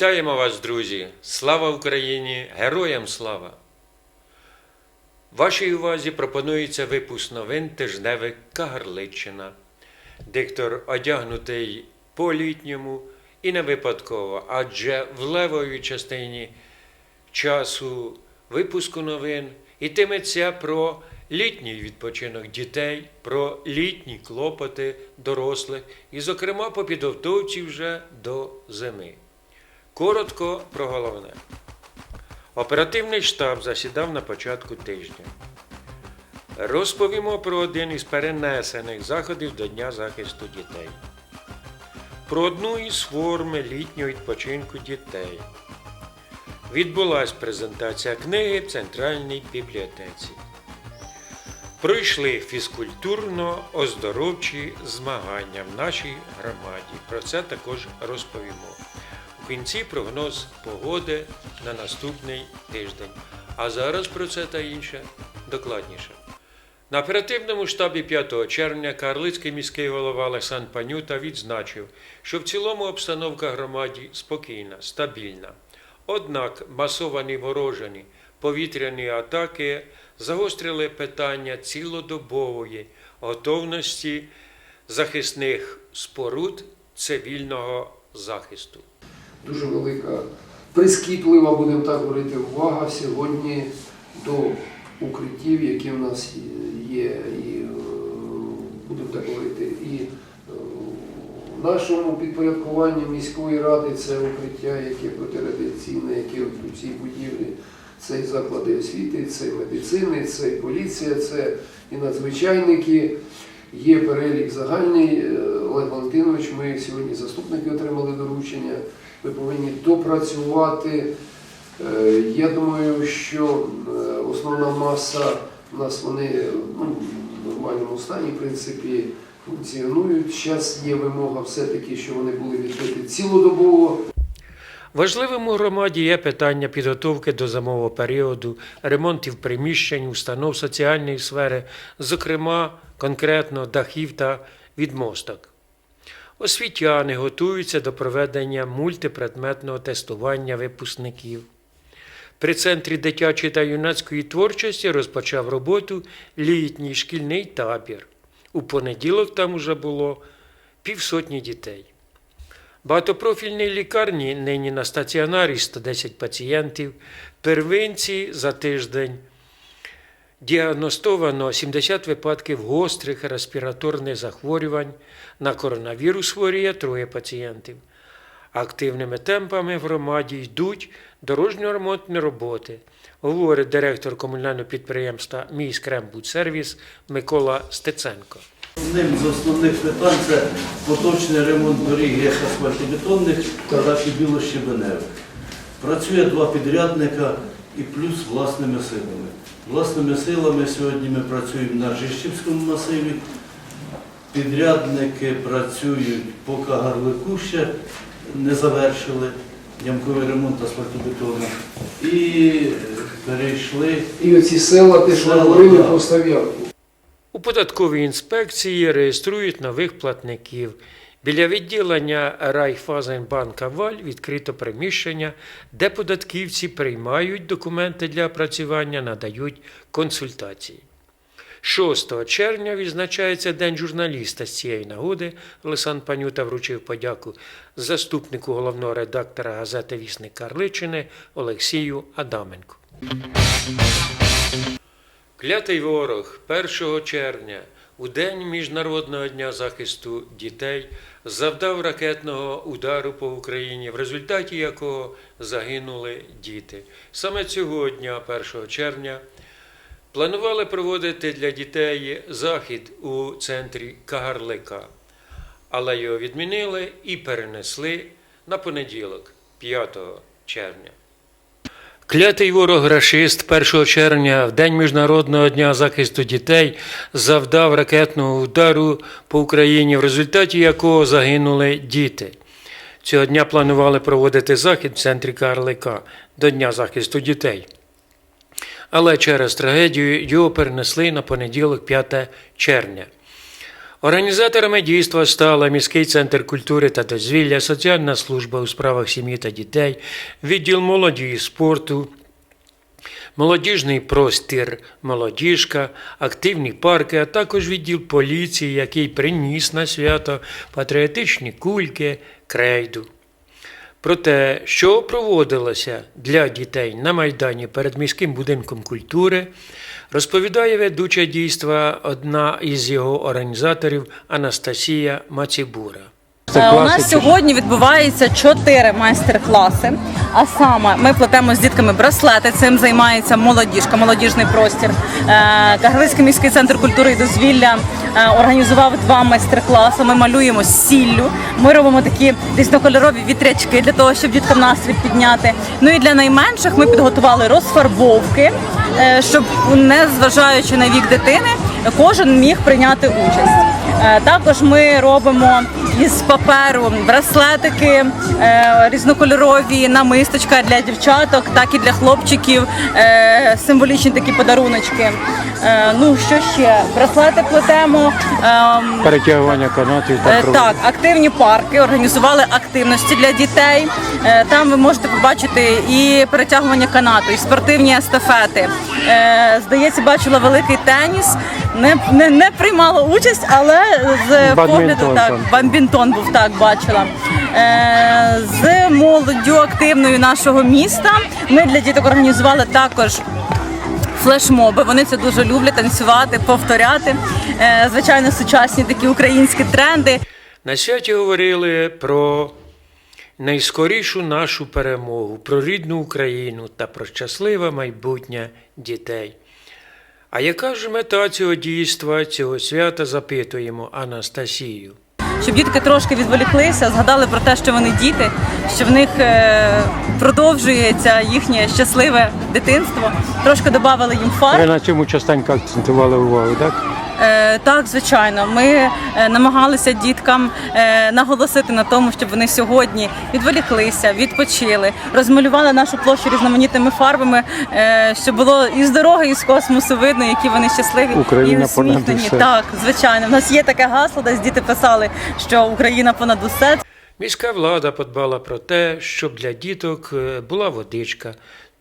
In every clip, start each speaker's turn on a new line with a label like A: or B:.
A: Вітаємо вас, друзі! Слава Україні! Героям слава! Вашій увазі пропонується випуск новин тижневик Кагарличчина. Диктор одягнутий по літньому і не випадково, адже в левої частині часу випуску новин йтиметься про літній відпочинок дітей, про літні клопоти дорослих і, зокрема, по підготовці вже до зими. Коротко про головне. Оперативний штаб засідав на початку тижня. Розповімо про один із перенесених заходів до Дня захисту дітей. Про одну із форм літнього відпочинку дітей. Відбулась презентація книги в Центральній бібліотеці. Пройшли фізкультурно-оздоровчі змагання в нашій громаді. Про це також розповімо. Кінці прогноз погоди на наступний тиждень. А зараз про це та інше докладніше. На оперативному штабі 5 червня Карлицький міський голова Олександр Панюта відзначив, що в цілому обстановка громаді спокійна, стабільна. Однак масовані ворожені повітряні атаки загострили питання цілодобової готовності захисних споруд цивільного захисту.
B: Дуже велика, прискіплива, будемо так говорити, увага сьогодні до укриттів, які в нас є, і е, будемо так говорити, і е, в нашому підпорядкуванні міської ради це укриття, яке протирадіаційне, яке у цій будівлі. Це і заклади освіти, це і медицини, це і поліція, це і надзвичайники. Є перелік загальний. Е, Олег Валентинович, ми сьогодні заступники отримали доручення. Ми повинні допрацювати. Е, Я думаю, що е, основна маса у нас вони ну, в нормальному стані, в принципі, функціонують. Зараз є вимога все-таки, що вони були відкриті цілодобово.
A: Важливим у громаді є питання підготовки до зимового періоду, ремонтів приміщень, установ соціальної сфери, зокрема конкретно дахів та відмосток. Освітяни готуються до проведення мультипредметного тестування випускників. При центрі дитячої та юнацької творчості розпочав роботу літній шкільний табір. У понеділок там уже було півсотні дітей. Багатопрофільній лікарні нині на стаціонарі 110 пацієнтів. Первинці за тиждень діагностовано 70 випадків гострих респіраторних захворювань. На коронавірус хворіє троє пацієнтів. Активними темпами в громаді йдуть дорожньо-ремонтні роботи, говорить директор комунального підприємства «Міськрембудсервіс» Микола Стеценко.
C: Одним з основних питань це поточний ремонт доріг як асфальтобетонних, так білощебеневих. Працює два підрядника і плюс власними силами. Власними силами сьогодні ми працюємо на Жищівському масиві. Підрядники працюють по Кагарлику ще не завершили ямковий ремонт асфальтобетону. І перейшли
B: І оці села,
C: Села,
B: говорили
C: так.
B: про Став'янку.
A: У податковій інспекції реєструють нових платників. Біля відділення Райфазенбанка Валь відкрито приміщення, де податківці приймають документи для опрацювання, надають консультації. 6 червня відзначається День журналіста з цієї нагоди. Олександр Панюта вручив подяку заступнику головного редактора газети Вісник Карличини Олексію Адаменку. Клятий ворог 1 червня у день Міжнародного дня захисту дітей завдав ракетного удару по Україні, в результаті якого загинули діти. Саме цього дня, 1 червня, планували проводити для дітей захід у центрі Кагарлика, але його відмінили і перенесли на понеділок, 5 червня. Клятий ворог рашист 1 червня, в День Міжнародного дня захисту дітей, завдав ракетного удару по Україні, в результаті якого загинули діти. Цього дня планували проводити захід в центрі Карлика до Дня захисту дітей. Але через трагедію його перенесли на понеділок 5 червня. Організаторами дійства стала міський центр культури та дозвілля, соціальна служба у справах сім'ї та дітей, відділ молоді і спорту, молодіжний простір молодіжка, активні парки, а також відділ поліції, який приніс на свято патріотичні кульки, крейду. Про те, що проводилося для дітей на Майдані перед міським будинком культури, розповідає ведуча дійства одна із його організаторів Анастасія Мацібура.
D: Е, У нас сьогодні відбувається чотири майстер-класи. А саме ми плетемо з дітками браслети. Цим займається молодіжка, молодіжний простір. Е, Кагарлицький міський центр культури і дозвілля е, організував два майстер-класи. Ми малюємо сіллю. Ми робимо такі різнокольорові вітрячки для того, щоб діткам настрій підняти. Ну і для найменших ми підготували розфарбовки, щоб не зважаючи на вік дитини, кожен міг прийняти участь. Також ми робимо із паперу браслетики е, різнокольорові намисточка для дівчаток, так і для хлопчиків. е, Символічні такі подаруночки. Е, Ну що ще? Браслети плетемо. ем,
A: Перетягування канатів
D: Е, Так, активні парки організували активності для дітей. Там ви можете побачити і перетягування канату, і спортивні естафети. Е, Здається, бачила великий теніс. Не, не, не приймала участь, але з погляду так, бамбінтон був так, бачила. Е, З молоддю активною нашого міста ми для діток організували також флешмоби. Вони це дуже люблять танцювати, повторяти. Е, Звичайно, сучасні такі українські тренди.
A: На святі говорили про найскорішу нашу перемогу, про рідну Україну та про щасливе майбутнє дітей. А яка ж мета цього дійства, цього свята, запитуємо Анастасію.
D: щоб дітки трошки відволіклися, згадали про те, що вони діти, що в них е, продовжується їхнє щасливе дитинство. Трошки додали їм фарб.
A: на цьому частенько акцентували увагу, так?
D: Е, так, звичайно, ми е, намагалися діткам е, наголосити на тому, щоб вони сьогодні відволіклися, відпочили, розмалювали нашу площу різноманітними фарбами, щоб було і з дороги, і з космосу видно, які вони щасливі
E: Україна
D: і усміхнені. Так, звичайно, в нас є таке гасло, десь діти писали, що Україна понад усе.
A: Міська влада подбала про те, щоб для діток була водичка.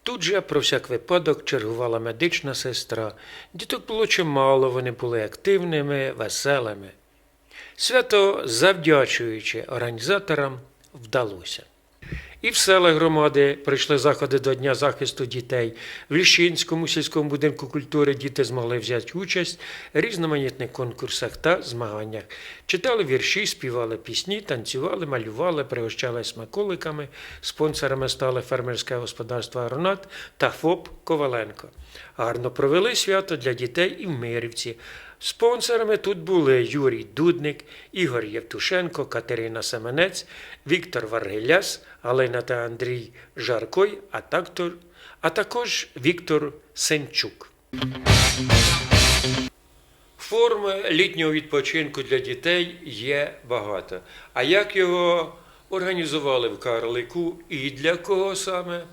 A: Тут же про всяк випадок чергувала медична сестра. Діток було чимало, вони були активними, веселими. Свято, завдячуючи організаторам, вдалося. І в селах громади прийшли заходи до Дня захисту дітей. В Ліщинському сільському будинку культури діти змогли взяти участь в різноманітних конкурсах та змаганнях. Читали вірші, співали пісні, танцювали, малювали, пригощали смаколиками. Спонсорами стали фермерське господарство Агронат та ФОП Коваленко. Гарно провели свято для дітей і в Мирівці. Спонсорами тут були Юрій Дудник, Ігор Євтушенко, Катерина Семенець, Віктор Варгеляс, Галина та Андрій Жаркой, а, тактор, а також Віктор Сенчук. Форм літнього відпочинку для дітей є багато. А як його організували в Карлику і для кого саме?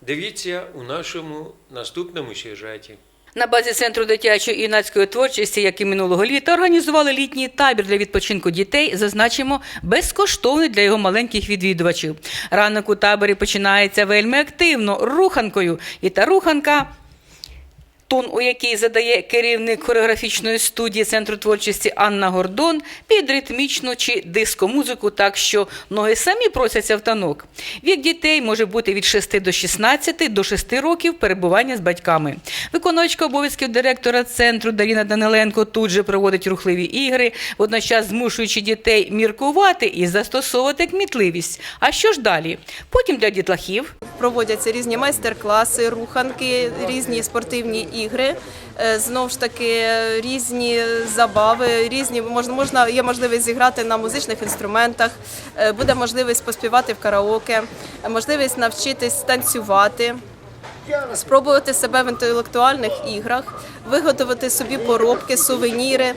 A: Дивіться у нашому наступному сюжеті.
F: На базі центру дитячої і юнацької творчості, як і минулого літа, організували літній табір для відпочинку дітей, зазначимо, безкоштовний для його маленьких відвідувачів. Ранок у таборі починається вельми активно руханкою, і та руханка. Тон, у який задає керівник хореографічної студії центру творчості Анна Гордон, під ритмічну чи дискомузику, так що ноги самі просяться в танок. Вік дітей може бути від 6 до 16 до 6 років перебування з батьками. Виконувачка обов'язків директора центру Даріна Даниленко тут же проводить рухливі ігри, водночас змушуючи дітей міркувати і застосовувати кмітливість. А що ж далі? Потім для дітлахів
G: проводяться різні майстер-класи, руханки, різні спортивні ігри. Е, Знову ж таки, різні забави, різні можна, можна є можливість зіграти на музичних інструментах, е, буде можливість поспівати в караоке, е, можливість навчитись танцювати. Спробувати себе в інтелектуальних іграх, виготовити собі поробки, сувеніри,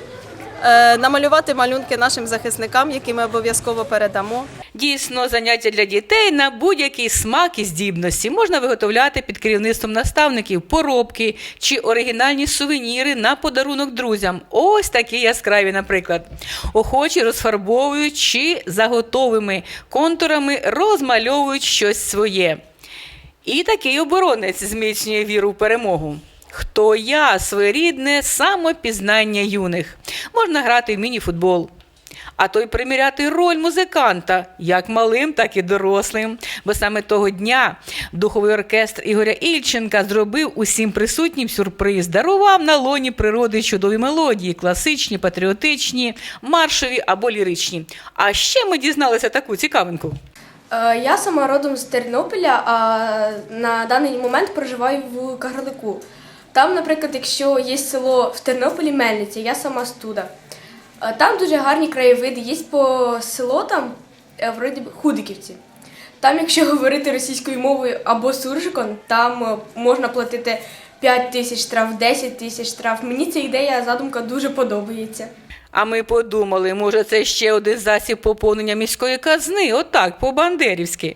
G: намалювати малюнки нашим захисникам, які ми обов'язково передамо.
F: Дійсно, заняття для дітей на будь-який смак і здібності можна виготовляти під керівництвом наставників поробки чи оригінальні сувеніри на подарунок друзям. Ось такі яскраві, наприклад. Охочі розфарбовують чи заготовими контурами розмальовують щось своє. І такий оборонець зміцнює віру в перемогу. Хто я, своєрідне самопізнання юних. Можна грати в міні-футбол. А то й приміряти роль музиканта, як малим, так і дорослим. Бо саме того дня духовий оркестр Ігоря Ільченка зробив усім присутнім сюрприз, дарував на лоні природи чудові мелодії, класичні, патріотичні, маршові або ліричні. А ще ми дізналися таку цікавинку.
E: Е, Я сама родом з Тернополя, а на даний момент проживаю в Кагарлику. Там, наприклад, якщо є село в Тернополі Мельниця, я сама з. Е, Там дуже гарні краєвиди. Є по село там, е, вроді Худиківці. Там, якщо говорити російською мовою або суржиком, там е, можна платити 5 тисяч штраф, 10 тисяч штраф. Мені ця ідея, задумка дуже подобається.
F: А ми подумали, може, це ще один засіб поповнення міської казни, отак, по-бандерівськи.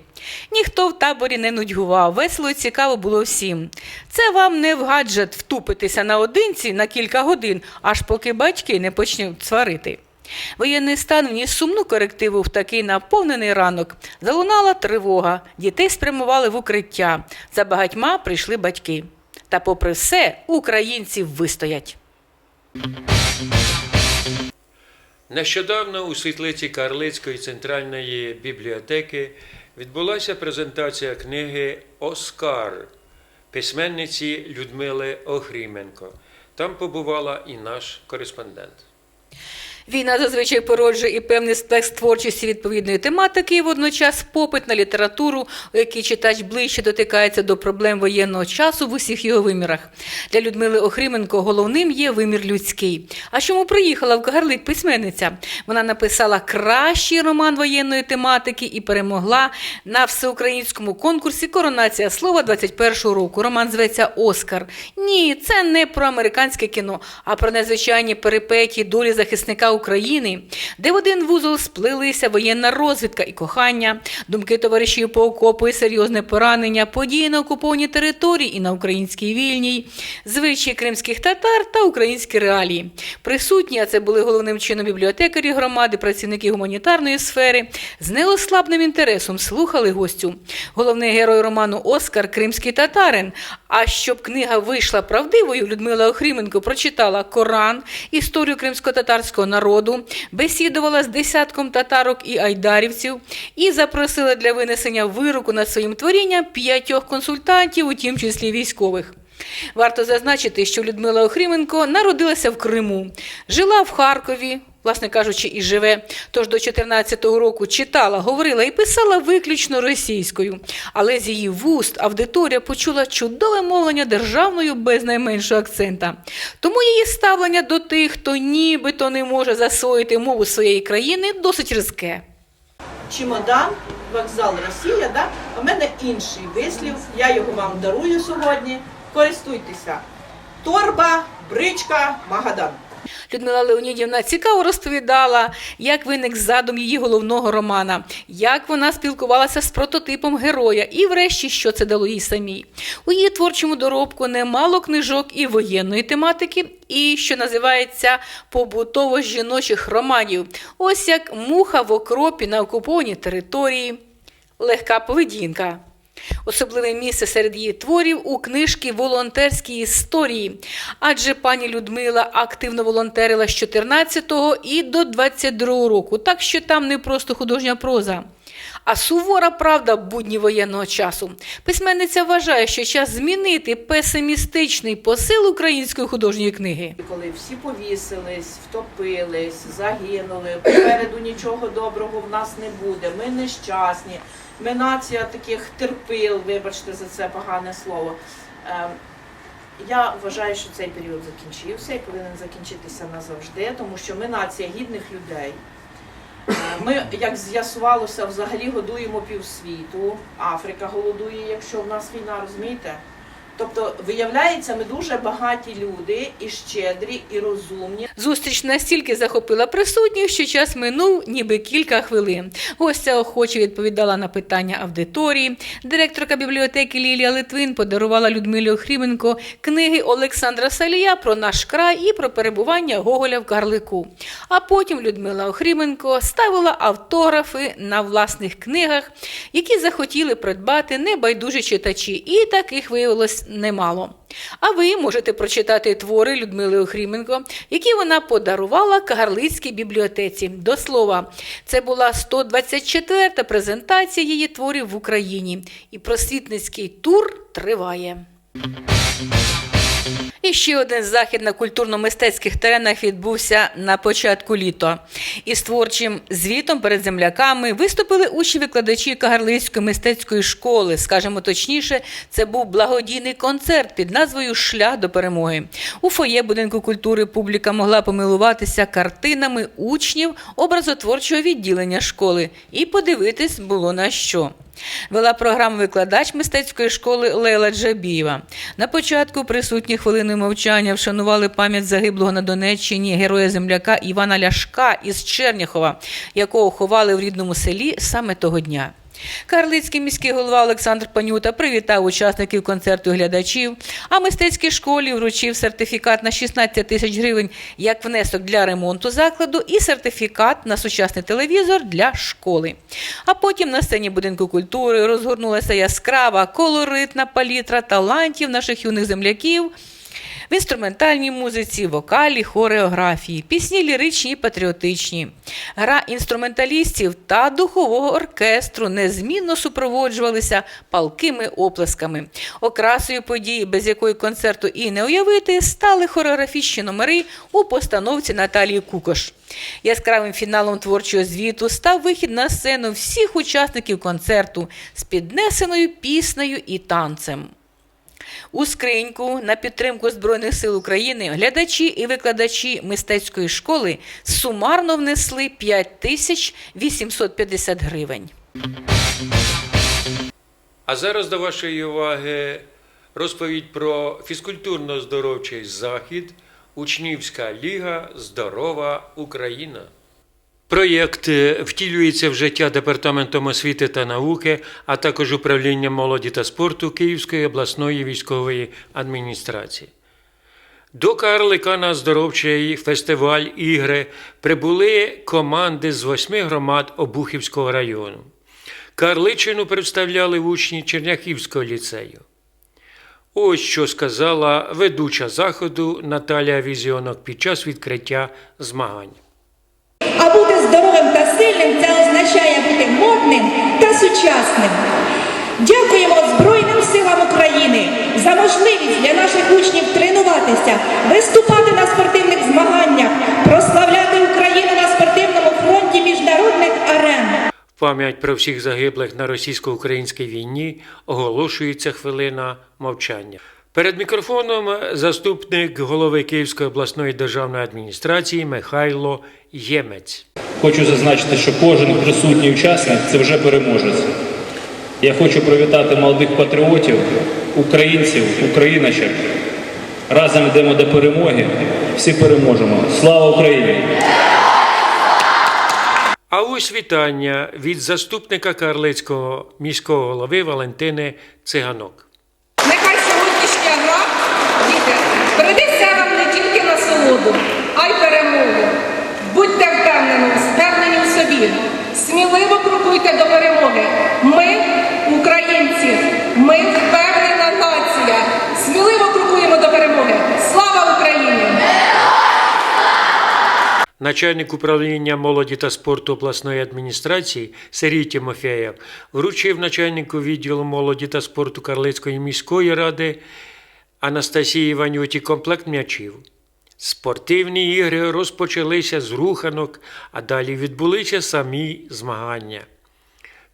F: Ніхто в таборі не нудьгував, весело і цікаво було всім. Це вам не в гаджет втупитися наодинці на кілька годин, аж поки батьки не почнуть сварити. Воєнний стан вніс сумну корективу в такий наповнений ранок. Залунала тривога, дітей спрямували в укриття. За багатьма прийшли батьки. Та попри все, українці вистоять.
A: Нещодавно у світлиці Карлицької центральної бібліотеки відбулася презентація книги Оскар письменниці Людмили Охріменко. Там побувала і наш кореспондент.
F: Війна зазвичай породжує і певний спектр творчості відповідної тематики, і водночас попит на літературу, у якій читач ближче дотикається до проблем воєнного часу в усіх його вимірах. Для Людмили Охріменко головним є вимір людський. А чому приїхала в Кагарлик письменниця? Вона написала кращий роман воєнної тематики і перемогла на всеукраїнському конкурсі Коронація слова 21-го року. Роман зветься Оскар. Ні, це не про американське кіно, а про незвичайні перипетії долі захисника України, де в один вузол сплилися воєнна розвідка і кохання, думки товаришів по окопу і серйозне поранення, події на окупованій території і на українській вільній, звичаї кримських татар та українські реалії. Присутні, а це були головним чином бібліотекарі громади, працівники гуманітарної сфери, з неослабним інтересом слухали гостю. Головний герой роману Оскар Кримський татарин. А щоб книга вийшла правдивою, Людмила Охріменко прочитала Коран, історію кримсько-татарського народу, бесідувала з десятком татарок і айдарівців і запросила для винесення вироку над своїм творінням п'ятьох консультантів, у тім числі військових. Варто зазначити, що Людмила Охріменко народилася в Криму, жила в Харкові, власне кажучи, і живе. Тож до 14-го року читала, говорила і писала виключно російською. Але з її вуст аудиторія почула чудове мовлення державною без найменшого акцента. Тому її ставлення до тих, хто нібито не може засвоїти мову своєї країни, досить різке.
H: чемодан, вокзал Росія, да? в мене інший вислів, я його вам дарую сьогодні. Користуйтеся. Торба, бричка, магадан.
F: Людмила Леонідівна цікаво розповідала, як виник задум її головного романа, як вона спілкувалася з прототипом героя і, врешті, що це дало їй самій. У її творчому доробку немало книжок і воєнної тематики, і що називається побутово жіночих романів. Ось як муха в окропі на окупованій території, легка поведінка. Особливе місце серед її творів у книжки волонтерські історії, адже пані Людмила активно волонтерила з 14-го і до 22-го року, так що там не просто художня проза. А сувора правда будні воєнного часу. Письменниця вважає, що час змінити песимістичний посил української художньої книги.
H: Коли всі повісились, втопились, загинули, попереду нічого доброго в нас не буде, ми нещасні, ми нація таких терпил, вибачте за це погане слово. Ем, Я вважаю, що цей період закінчився і повинен закінчитися назавжди, тому що ми нація гідних людей. Е, Ми, як з'ясувалося, взагалі годуємо півсвіту. Африка голодує, якщо в нас війна, розумієте? Тобто, виявляється, ми дуже багаті люди, і щедрі, і розумні.
F: Зустріч настільки захопила присутніх, що час минув ніби кілька хвилин. Гостя охоче відповідала на питання аудиторії. Директорка бібліотеки Лілія Литвин подарувала Людмилі Охріменко книги Олександра Салія про наш край і про перебування Гоголя в Карлику. А потім Людмила Охріменко ставила автографи на власних книгах, які захотіли придбати небайдужі читачі, і таких виявилось немало. А ви можете прочитати твори Людмили Охріменко, які вона подарувала Кагарлицькій бібліотеці. До слова, це була 124-та презентація її творів в Україні, і просвітницький тур триває. І ще один захід на культурно-мистецьких теренах відбувся на початку літа. Із творчим звітом перед земляками виступили учні-викладачі Кагарлицької мистецької школи. Скажемо точніше, це був благодійний концерт під назвою Шлях до перемоги. У фоє будинку культури публіка могла помилуватися картинами учнів образотворчого відділення школи і подивитись було на що. Вела програму викладач мистецької школи Лейла Джабієва. На початку присутні хвилини мовчання вшанували пам'ять загиблого на Донеччині героя земляка Івана Ляшка із Черняхова, якого ховали в рідному селі саме того дня. Карлицький міський голова Олександр Панюта привітав учасників концерту глядачів, а мистецькій школі вручив сертифікат на 16 тисяч гривень як внесок для ремонту закладу і сертифікат на сучасний телевізор для школи. А потім на сцені будинку культури розгорнулася яскрава колоритна палітра талантів наших юних земляків. В інструментальній музиці, вокалі, хореографії, пісні ліричні і патріотичні. Гра інструменталістів та духового оркестру незмінно супроводжувалися палкими оплесками. Окрасою події, без якої концерту і не уявити, стали хореографічні номери у постановці Наталії Кукош. Яскравим фіналом творчого звіту став вихід на сцену всіх учасників концерту з піднесеною піснею і танцем. У скриньку на підтримку Збройних сил України глядачі і викладачі мистецької школи сумарно внесли 5 тисяч 850 гривень.
A: А зараз до вашої уваги розповідь про фізкультурно-здоровчий захід Учнівська ліга Здорова Україна. Проєкт е, втілюється в життя Департаментом освіти та науки, а також управлінням молоді та спорту Київської обласної військової адміністрації. До Карлика на здоровчий фестиваль ігри прибули команди з восьми громад Обухівського району. Карличину представляли учні Черняхівського ліцею. Ось що сказала ведуча заходу Наталія Візіонок під час відкриття змагань.
I: Здоровим та сильним це означає бути модним та сучасним. Дякуємо Збройним силам України за можливість для наших учнів тренуватися, виступати на спортивних змаганнях, прославляти Україну на спортивному фронті міжнародних арен.
A: Пам'ять про всіх загиблих на російсько-українській війні оголошується хвилина мовчання. Перед мікрофоном заступник голови Київської обласної державної адміністрації Михайло Ємець.
J: Хочу зазначити, що кожен присутній учасник це вже переможець. Я хочу привітати молодих патріотів, українців, україночок. Разом йдемо до перемоги. Всі переможемо. Слава Україні!
A: А ось вітання від заступника Карлицького міського голови Валентини Циганок.
K: Нехай сьогоднішня гра, діти, принесе вам не тільки насолоду, а й перемогу. Будьте впевнені, впевнені в собі. Сміливо крокуйте до перемоги. Ми, українці, ми впевнена нація. Сміливо крокуємо до перемоги. Слава Україні!
A: Начальник управління молоді та спорту обласної адміністрації Сергій Тимофєєв вручив начальнику відділу молоді та спорту Карлицької міської ради Анастасії Ванюті комплект м'ячів. Спортивні ігри розпочалися з руханок, а далі відбулися самі змагання.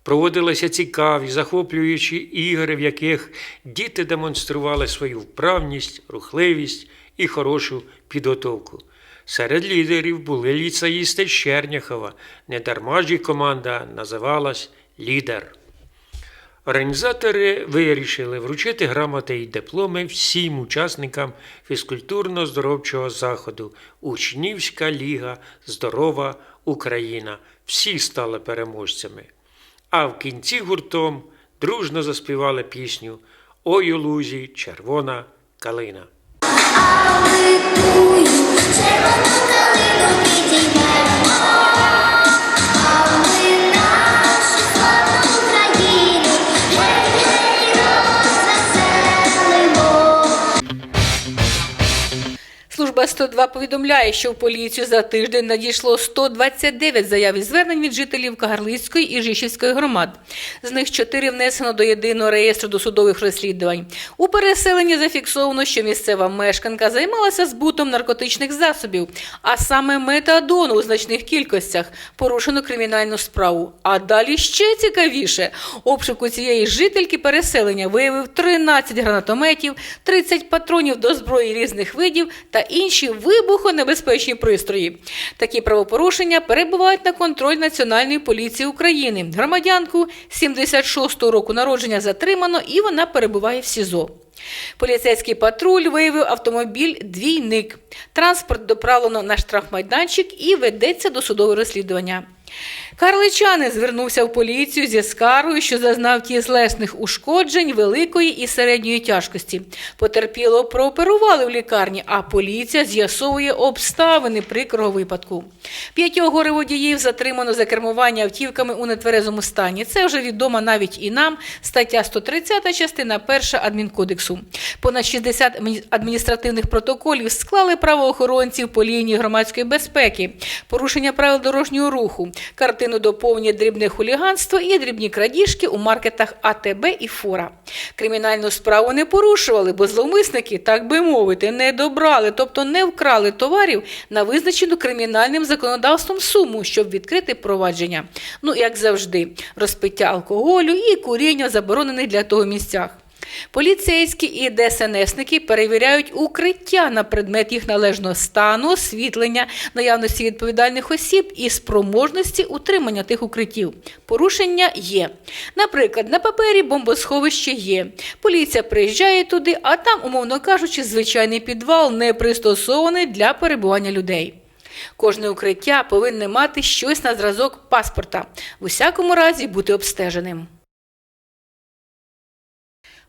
A: Проводилися цікаві, захоплюючі ігри, в яких діти демонстрували свою вправність, рухливість і хорошу підготовку. Серед лідерів були ліцеїсти з Черняхова. Недарма ж команда називалась Лідер. Організатори вирішили вручити грамоти і дипломи всім учасникам фізкультурно-здоровчого заходу Учнівська ліга Здорова Україна. Всі стали переможцями. А в кінці гуртом дружно заспівали пісню Ой у лузі червона калина.
F: Служба 102 повідомляє, що в поліцію за тиждень надійшло 129 заяв і звернень від жителів Кагарлицької і Жишівської громад. З них 4 внесено до єдиного реєстру досудових розслідувань. У переселенні зафіксовано, що місцева мешканка займалася збутом наркотичних засобів, а саме метадону у значних кількостях. Порушено кримінальну справу. А далі ще цікавіше. Обшук у цієї жительки переселення виявив 13 гранатометів, 30 патронів до зброї різних видів та інші вибухонебезпечні пристрої. Такі правопорушення перебувають на контроль Національної поліції України. Громадянку 76-го року народження затримано і вона перебуває в СІЗО. Поліцейський патруль виявив автомобіль двійник. Транспорт доправлено на штрафмайданчик і ведеться досудове розслідування. Карличанин звернувся в поліцію зі скаргою, що зазнав тілесних ушкоджень великої і середньої тяжкості. Потерпіло прооперували в лікарні, а поліція з'ясовує обставини прикрого випадку. П'ятьох горе-водіїв затримано за кермування автівками у нетверезому стані. Це вже відомо навіть і нам. Стаття 130, частина 1 адмінкодексу. Понад 60 адміністративних протоколів склали правоохоронців по лінії громадської безпеки, порушення правил дорожнього руху. Картину доповнює дрібне хуліганство і дрібні крадіжки у маркетах АТБ і Фора. Кримінальну справу не порушували, бо зловмисники, так би мовити, не добрали, тобто не вкрали товарів на визначену кримінальним законодавством суму, щоб відкрити провадження. Ну, як завжди, розпиття алкоголю і куріння заборонених для того місцях. Поліцейські і ДСНСники перевіряють укриття на предмет їх належного стану, освітлення, наявності відповідальних осіб і спроможності утримання тих укриттів. Порушення є. Наприклад, на папері бомбосховище є. Поліція приїжджає туди, а там, умовно кажучи, звичайний підвал не пристосований для перебування людей. Кожне укриття повинне мати щось на зразок паспорта, в усякому разі бути обстеженим.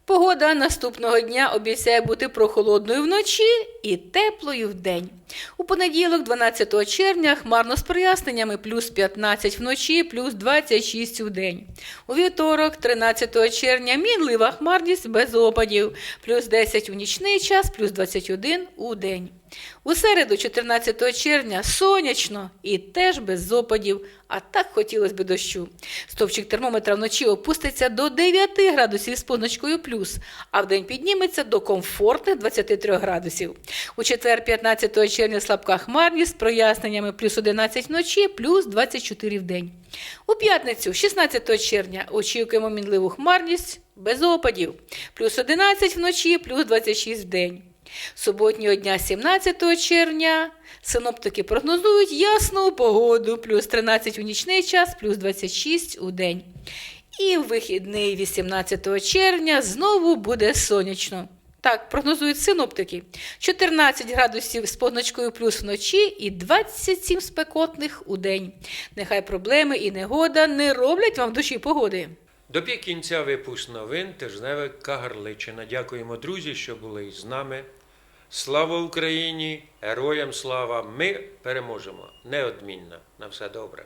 F: Погода наступного дня обіцяє бути прохолодною вночі і теплою вдень. У понеділок, 12 червня, хмарно з проясненнями плюс 15 вночі, плюс 26 у день. У вівторок, 13 червня, мінлива хмарність без опадів, плюс 10 у нічний час, плюс 21 у день. У середу, 14 червня, сонячно і теж без опадів, а так хотілося б дощу. Стовпчик термометра вночі опуститься до 9 градусів з позначкою плюс, а вдень підніметься до комфортних 23 градусів. У четвер, 15 червня, слабка хмарність з проясненнями плюс 11 вночі, плюс 24 в день. У п'ятницю, 16 червня, очікуємо мінливу хмарність без опадів, плюс 11 вночі, плюс 26 в день. Суботнього дня 17 червня синоптики прогнозують ясну погоду, плюс 13 у нічний час, плюс 26 у день. І в вихідний 18 червня знову буде сонячно. Так, прогнозують синоптики. 14 градусів з позначкою плюс вночі і 27 спекотних у день. Нехай проблеми і негода не роблять вам душі погоди.
A: Добіг кінця випуск новин Тижневик Кагарличина. Дякуємо, друзі, що були із нами. Слава Україні! Героям слава! Ми переможемо неодмінно. На все добре.